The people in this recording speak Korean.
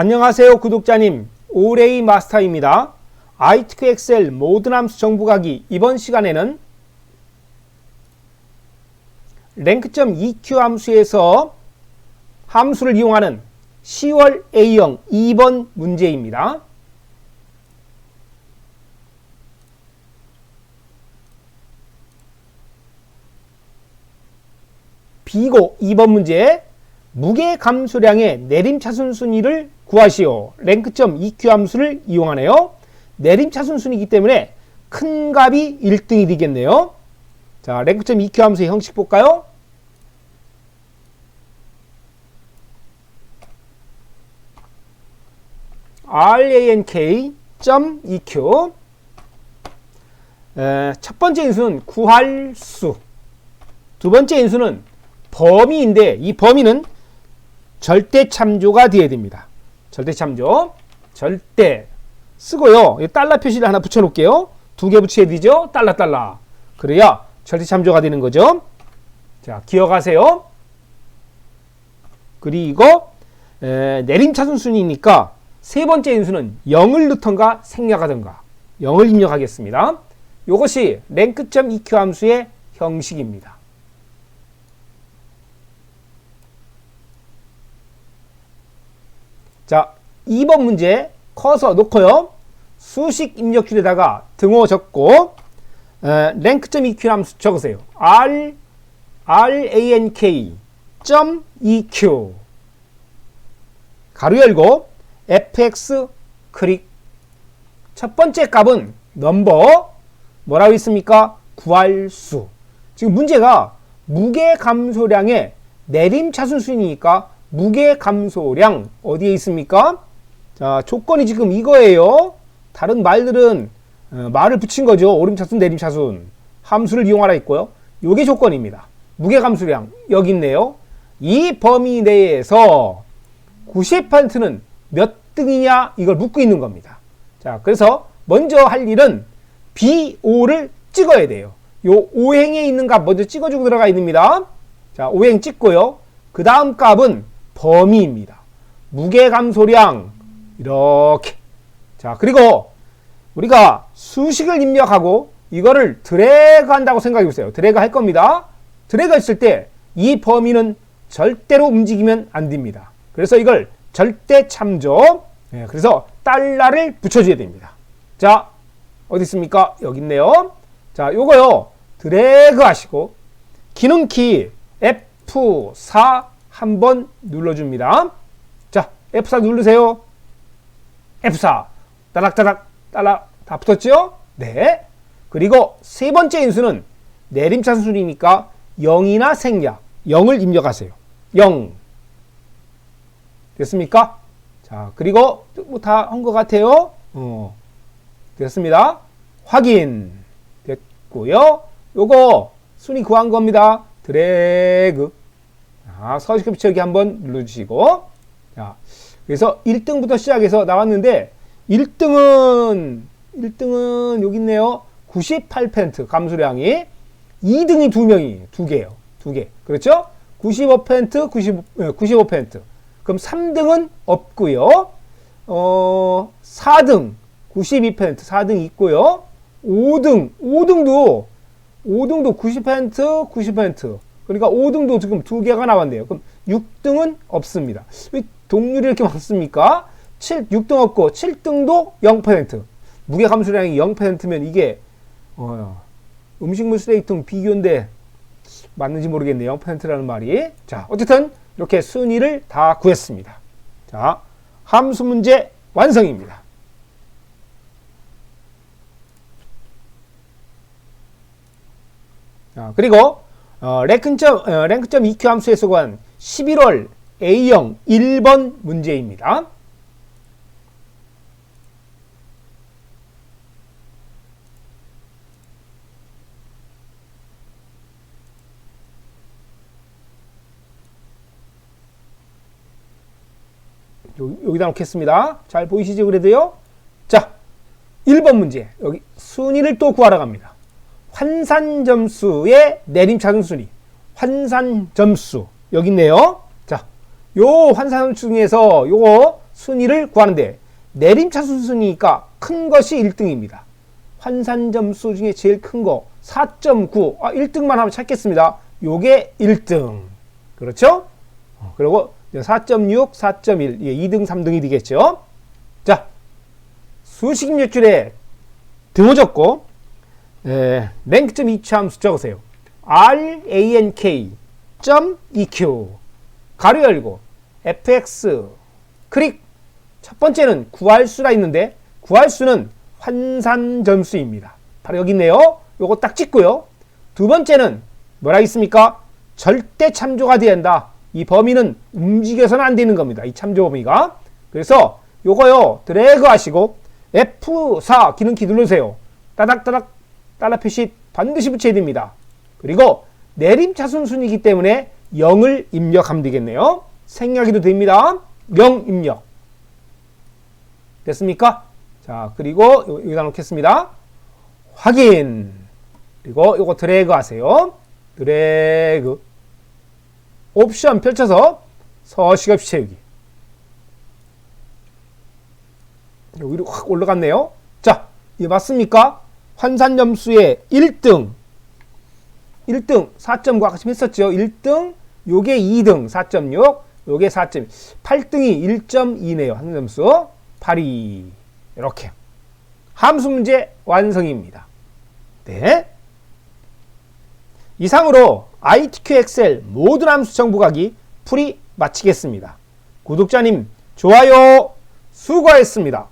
안녕하세요 구독자님 오레이 마스터입니다. 아이트크 엑셀 모든 함수 정보가기 이번 시간에는 랭크점 EQ 함수에서 함수를 이용하는 10월 A형 2번 문제입니다. 비고 2번 문제 무게 감소량의 내림차순 순위를 구하시오. 랭크점 EQ 함수를 이용하네요. 내림차순 순위이기 때문에 큰 값이 1등이 되겠네요. 자, 랭크점 EQ 함수의 형식 볼까요? rank.eq 에, 첫 번째 인수는 구할 수, 두 번째 인수는 범위인데 이 범위는 절대 참조가 되어야 됩니다. 절대 참조, 절대 쓰고요. 달러 표시를 하나 붙여 놓을게요. 두 개 붙여야 되죠. 달러 달러. 그래야 절대 참조가 되는 거죠. 자, 기억하세요. 그리고 에, 내림차순 순이니까 세 번째 인수는 0을 넣던가 생략하던가 0을 입력하겠습니다. 이것이 랭크점 EQ 함수의 형식입니다. 자, 2번 문제 커서 놓고요. 수식 입력줄에다가 등호 적고 에, 랭크점 EQ 함수 적으세요. R rank 점 EQ 가로 열고 fx 클릭 첫 번째 값은 넘버 뭐라고 있습니까? 구할 수 지금 문제가 무게 감소량의 내림 차순순이니까 무게 감소량 어디에 있습니까? 자 조건이 지금 이거예요 다른 말들은 어, 말을 붙인 거죠 오름차순 내림차순 함수를 이용하라 있고요 요게 조건입니다 무게 감소량 여기 있네요 이 범위 내에서 90%는 몇 등이냐 이걸 묻고 있는 겁니다. 자, 그래서 먼저 할 일은 B5를 찍어야 돼요. 요 오행에 있는 값 먼저 찍어주고 들어가 있습니다. 자, 오행 찍고요. 그 다음 값은 범위입니다. 무게 감소량 이렇게. 자, 그리고 우리가 수식을 입력하고 이거를 드래그 한다고 생각해 보세요. 드래그 할 겁니다. 드래그 했을 때 이 범위는 절대로 움직이면 안 됩니다. 그래서 이걸 절대 참조. 예, 그래서 달러를 붙여줘야 됩니다. 자, 어디 있습니까? 여기 있네요. 자, 요거요. 드래그 하시고 기능키 F4 한번 눌러줍니다. 자, F4 누르세요. F4 따락따락 따락 다 붙었죠? 네. 그리고 세 번째 인수는 내림차순 순이니까 0이나 생략 0을 입력하세요. 0 됐습니까? 자, 그리고 뭐 다 한 것 같아요. 어, 됐습니다. 확인 됐고요. 요거 순위 구한 겁니다. 드래그. 자, 서식 붙여기 한번 눌러주시고. 자, 그래서 1등부터 시작해서 나왔는데 1등은 1등은 여기 있네요. 98% 감소량이 2등이 두 명이 두 개요. 두 개. 그렇죠? 95% 95, 95% 그럼 3등은 없고요. 어, 4등 92% 4등 있고요. 5등 5등도 5등도 90% 90% 그러니까 5등도 지금 두 개가 나왔네요. 그럼 6등은 없습니다. 왜 동률이 이렇게 많습니까? 7, 6등 없고 7등도 0% 무게 감소량이 0%면 이게 어, 음식물 쓰레기통 비교인데 맞는지 모르겠네요. 0%라는 말이. 자, 어쨌든 이렇게 순위를 다 구했습니다. 자, 함수 문제 완성입니다. 자, 그리고 어, 랭크점, 어, 랭크점 EQ 함수에서 구한 11월 A형 1번 문제입니다. 여기다 놓겠습니다. 잘 보이시죠? 그래도요. 자, 1번 문제. 여기 순위를 또 구하러 갑니다. 환산 점수의 내림차순 순위. 환산 점수. 여기 있네요. 자, 요 환산 점수 중에서 요거 순위를 구하는데 내림차순 순위니까 큰 것이 1등입니다. 환산 점수 중에 제일 큰 거 4.9. 아, 1등만 하면 찾겠습니다. 요게 1등. 그렇죠? 어, 그리고 4.6, 4.1. 이게 2등, 3등이 되겠죠? 자, 수식 몇 줄에 드어졌고 에, 랭크점 이치 함수 적으세요. rank 점 eq 가로 열고 fx 클릭 첫 번째는 구할 수가 있는데 구할 수는 환산 점수입니다. 바로 여기 있네요. 요거 딱 찍고요. 두 번째는 뭐라 있습니까? 절대 참조가 돼야 한다. 이 범위는 움직여서는 안 되는 겁니다. 이 참조 범위가. 그래서 요거요. 드래그 하시고 F4 기능키 누르세요. 따닥따닥 달러 표시 반드시 붙여야 됩니다. 그리고 내림 차순 순이기 때문에 0을 입력하면 되겠네요. 생략해도 됩니다. 0 입력. 됐습니까? 자, 그리고 요- 여기다 놓겠습니다. 확인. 그리고 요거 드래그 하세요. 드래그. 옵션 펼쳐서 서식 없이 채우기. 여기로 확 올라갔네요. 자, 이게 맞습니까? 환산 점수의 1등. 1등 4.9 아까 지금 했었죠. 1등 요게 2등 4.6 요게 4.2 8등이 1.2네요. 환산 점수 8이 이렇게 함수 문제 완성입니다. 네. 이상으로 ITQ 엑셀 모든 함수 정보가기 풀이 마치겠습니다. 구독자님 좋아요 수고하셨습니다.